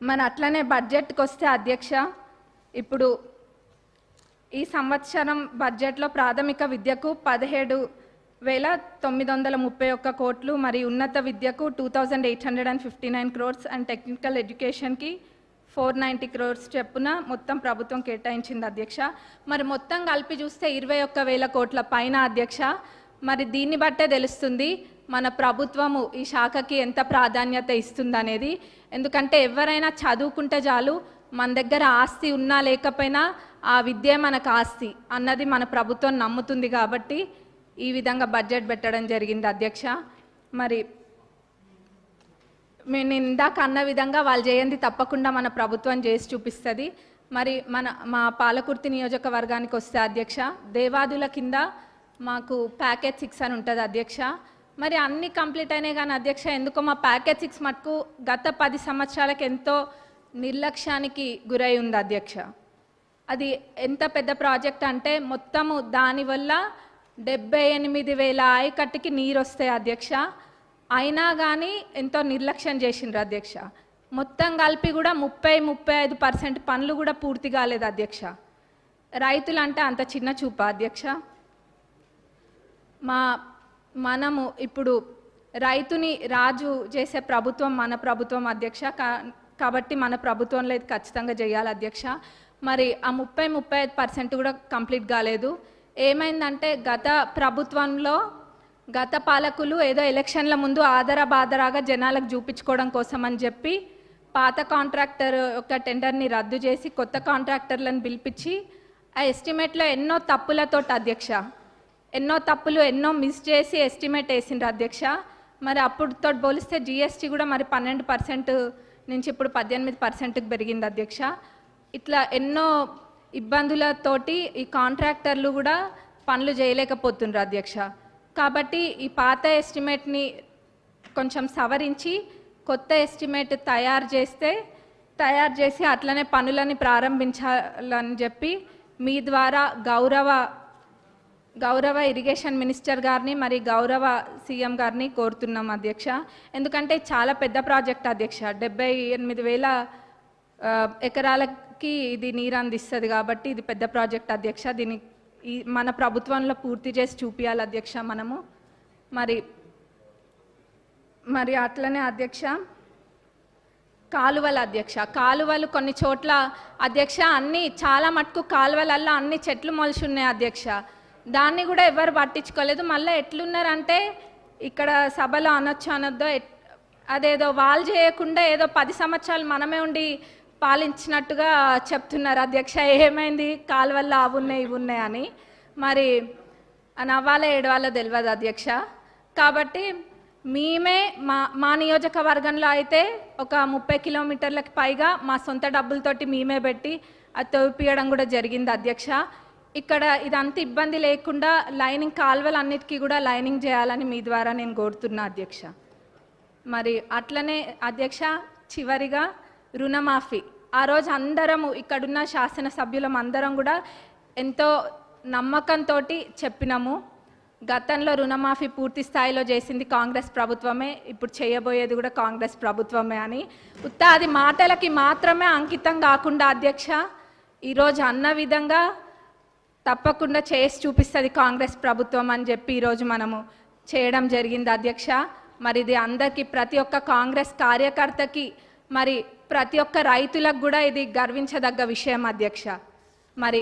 మన అట్లనే బడ్జెట్కి వస్తే అధ్యక్ష ఇప్పుడు ఈ సంవత్సరం బడ్జెట్లో ప్రాథమిక విద్యకు పదిహేడు వేల తొమ్మిది వందల ముప్పై ఒక్క కోట్లు మరి ఉన్నత విద్యకు two thousand eight hundred and fifty nine crores and technical ఎడ్యుకేషన్కి ఫోర్ నైంటీ క్రోర్స్ చెప్పున మొత్తం ప్రభుత్వం కేటాయించింది అధ్యక్ష. మరి మొత్తం కలిపి చూస్తే ఇరవై ఒక్క వేల కోట్ల పైన అధ్యక్ష. మరి దీన్ని బట్టే తెలుస్తుంది మన ప్రభుత్వము ఈ శాఖకి ఎంత ప్రాధాన్యత ఇస్తుందనేది. ఎందుకంటే ఎవరైనా చదువుకుంటే చాలు మన దగ్గర ఆస్తి ఉన్నా లేకపోయినా ఆ విద్య మనకు ఆస్తి అన్నది మన ప్రభుత్వం నమ్ముతుంది కాబట్టి ఈ విధంగా బడ్జెట్ పెట్టడం జరిగింది అధ్యక్ష. మరి మేము నేను ఇందాక అన్న విధంగా వాళ్ళు చేయండి తప్పకుండా మన ప్రభుత్వం చేసి చూపిస్తుంది. మరి మన మా పాలకుర్తి నియోజకవర్గానికి వస్తే అధ్యక్ష దేవాదుల కింద మాకు ప్యాకేజ్ సిక్స్ అని ఉంటుంది అధ్యక్ష. మరి అన్ని కంప్లీట్ అయినాయి కానీ అధ్యక్ష ఎందుకో మా ప్యాకేజ్ సిక్స్ మటుకు గత పది సంవత్సరాలకు ఎంతో నిర్లక్ష్యానికి గురై ఉంది అధ్యక్ష. అది ఎంత పెద్ద ప్రాజెక్ట్ అంటే మొత్తము దానివల్ల డెబ్బై ఎనిమిది వేల ఆయకట్టుకి నీరు వస్తాయి అధ్యక్ష. అయినా కానీ ఎంతో నిర్లక్ష్యం చేసిండ్రు అధ్యక్ష. మొత్తం కలిపి కూడా ముప్పై ముప్పై ఐదు పర్సెంట్ పనులు కూడా పూర్తి కాలేదు అధ్యక్ష. రైతులు అంటే అంత చిన్న చూప అధ్యక్ష. మా మనము ఇప్పుడు రైతుని రాజు చేసే ప్రభుత్వం మన ప్రభుత్వం అధ్యక్ష కా- కాబట్టి మన ప్రభుత్వంలో ఇది ఖచ్చితంగా చేయాలి అధ్యక్ష. మరి ఆ ముప్పై ముప్పై ఐదు పర్సెంట్ కూడా కంప్లీట్ కాలేదు. ఏమైందంటే గత ప్రభుత్వంలో గత పాలకులు ఏదో ఎలక్షన్ల ముందు ఆదర బాదరాగా జనాలకు చూపించుకోవడం కోసం అని చెప్పి పాత కాంట్రాక్టర్ యొక్క టెండర్ని రద్దు చేసి కొత్త కాంట్రాక్టర్లను పిలిపించి ఆ ఎస్టిమేట్లో ఎన్నో తప్పులతోటి అధ్యక్ష ఎన్నో తప్పులు ఎన్నో మిస్ చేసి ఎస్టిమేట్ వేసిండ్రు అధ్యక్ష. మరి అప్పుడుతో పోలిస్తే జిఎస్టీ కూడా మరి పన్నెండు పర్సెంట్ నుంచి ఇప్పుడు పద్దెనిమిది పర్సెంట్కి పెరిగింది అధ్యక్ష. ఇట్లా ఎన్నో ఇబ్బందులతోటి ఈ కాంట్రాక్టర్లు కూడా పనులు చేయలేకపోతుండ్రు అధ్యక్ష. కాబట్టి ఈ పాత ఎస్టిమేట్ని కొంచెం సవరించి కొత్త ఎస్టిమేట్ తయారు చేస్తే తయారు చేసి అట్లనే పనులని ప్రారంభించాలని చెప్పి మీ ద్వారా గౌరవ గౌరవ ఇరిగేషన్ మినిస్టర్ గారిని మరి గౌరవ సీఎం గారిని కోరుతున్నాం అధ్యక్ష. ఎందుకంటే చాలా పెద్ద ప్రాజెక్ట్ అధ్యక్ష. డెబ్బై ఎనిమిది వేల ఎకరాలకి ఇది నీరు అందిస్తుంది కాబట్టి ఇది పెద్ద ప్రాజెక్ట్ అధ్యక్ష. దీన్ని ఈ మన ప్రభుత్వంలో పూర్తి చేసి చూపించాలి అధ్యక్ష మనము. మరి మరి అట్లనే అధ్యక్ష. కాలువల అధ్యక్ష. కాలువలు కొన్ని చోట్ల అధ్యక్ష అన్ని చాలా మటుకు కాలువలల్లో అన్ని చెట్లు మొలిచి ఉన్నాయి అధ్యక్ష. దాన్ని కూడా ఎవరు పట్టించుకోలేదు. మళ్ళీ ఎట్లున్నారంటే ఇక్కడ సభలో అనొచ్చు అనొద్దో అదేదో వాళ్ళు చేయకుండా ఏదో పది సంవత్సరాలు మనమే ఉండి పాలించినట్టుగా చెప్తున్నారు. అధ్యక్ష ఏమైంది? కాలువల్లో అవి ఉన్నాయి ఇవి ఉన్నాయి అని. మరి నవ్వాలో ఏడవాలో తెలియదు అధ్యక్ష. కాబట్టి మేమే మా మా నియోజకవర్గంలో అయితే ఒక ముప్పై కిలోమీటర్లకు పైగా మా సొంత డబ్బులతోటి మేమే పెట్టి అది తోపియడం కూడా జరిగింది అధ్యక్ష. ఇక్కడ ఇదంత ఇబ్బంది లేకుండా లైనింగ్ కాలువలు అన్నిటికీ కూడా లైనింగ్ చేయాలని మీ ద్వారా నేను కోరుతున్నా అధ్యక్ష. మరి అట్లనే అధ్యక్ష చివరిగా రుణమాఫీ. ఆ రోజు అందరము ఇక్కడున్న శాసనసభ్యులం అందరం కూడా ఎంతో నమ్మకంతో చెప్పినాము. గతంలో రుణమాఫీ పూర్తి స్థాయిలో చేసింది కాంగ్రెస్ ప్రభుత్వమే ఇప్పుడు చేయబోయేది కూడా కాంగ్రెస్ ప్రభుత్వమే అని. ఉత్త అది మాటలకి మాత్రమే అంకితం కాకుండా అధ్యక్ష ఈరోజు అన్న విధంగా తప్పకుండా చేసి చూపిస్తుంది కాంగ్రెస్ ప్రభుత్వం అని చెప్పి ఈరోజు మనము చేయడం జరిగింది అధ్యక్ష. మరి ఇది అందరికీ ప్రతి ఒక్క కాంగ్రెస్ కార్యకర్తకి మరి ప్రతి ఒక్క రైతులకు కూడా ఇది గర్వించదగ్గ విషయం అధ్యక్ష. మరి